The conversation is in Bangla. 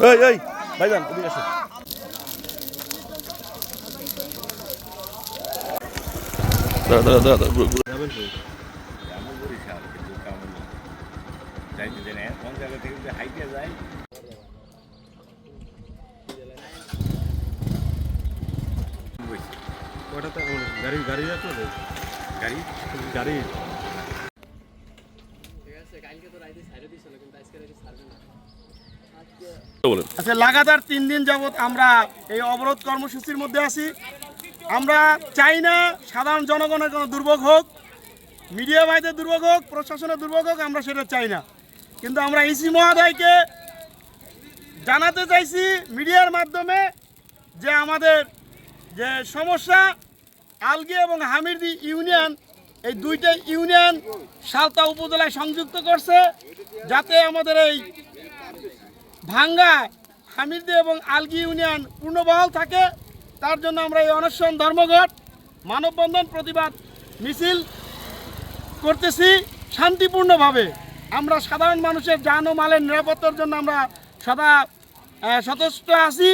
এই এই, ভাইজান, এদিকে আসো কিন্তু না দেন কোন জায়গা থেকে যদি হাইটে যায় বইছে। ওটা তো গাড়ি গাড়ি আছে তো গাড়ি গাড়ি বলেন আচ্ছা লাগাতার তিন দিন যাবৎ আমরা এই অবরোধ কর্মসূচির মধ্যে আছি। আমরা চাই না সাধারণ জনগণের কোনো দুর্ভোগ হোক, মিডিয়া ভাইদের দুর্ভোগ হোক, প্রশাসনের দুর্ভোগ হোক, আমরা সেটা চাই না। কিন্তু আমরা ইসি মহোদয়কে জানাতে চাইছি মিডিয়ার মাধ্যমে যে আমাদের যে সমস্যা, আলগি এবং হামিরদি ইউনিয়ন, এই দুইটা ইউনিয়ন সালতা উপজেলায় সংযুক্ত করছে, যাতে আমাদের এই ভাঙ্গা হামিরদি এবং আলগি ইউনিয়ন পূর্ণবহাল থাকে, তার জন্য আমরা এই অনশন ধর্মঘট, মানববন্ধন প্রতিবাদ মিছিল করতেছি শান্তিপূর্ণভাবে। আমরা সাধারণ মানুষের যান ও মালের নিরাপত্তার জন্য আমরা সদা সচেষ্ট আছি।